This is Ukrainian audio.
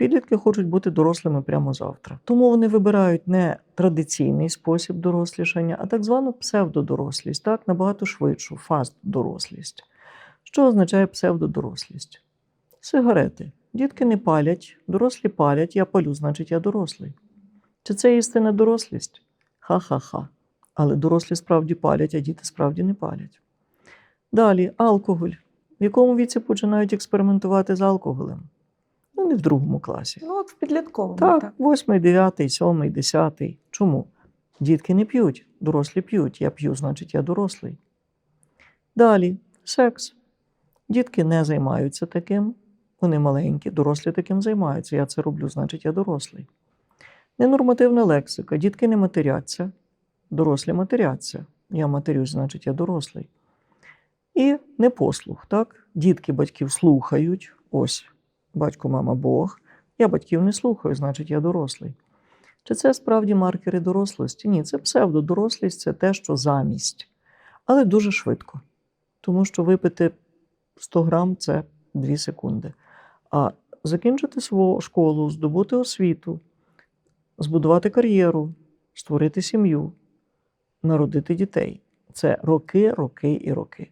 підлітки хочуть бути дорослими прямо завтра. Тому вони вибирають не традиційний спосіб дорослішання, а так звану псевдодорослість, так набагато швидшу, фаст-дорослість. Що означає псевдодорослість? Сигарети. Дітки не палять, дорослі палять, я палю, значить я дорослий. Чи це істинна дорослість? Ха-ха-ха. Але дорослі справді палять, а діти справді не палять. Далі алкоголь. В якому віці починають експериментувати з алкоголем? Не в другому класі. Ну, от в підлітковому. Так, восьмий, дев'ятий, сьомий, десятий. Чому? Дітки не п'ють, дорослі п'ють. Я п'ю, значить, я дорослий. Далі секс. Дітки не займаються таким, вони маленькі, дорослі таким займаються. Я це роблю, значить, я дорослий. Ненормативна лексика. Дітки не матеряться, дорослі матеряться. Я матерюсь, значить, я дорослий. І непослух. Так? Дітки батьків слухають. Ось батько, мама, Бог. Я батьків не слухаю, значить, я дорослий. Чи це справді маркери дорослості? Ні, це псевдодорослість, це те, що замість. Але дуже швидко. Тому що випити 100 грам це 2 секунди. А закінчити свою школу, здобути освіту, збудувати кар'єру, створити сім'ю, народити дітей це роки, роки і роки.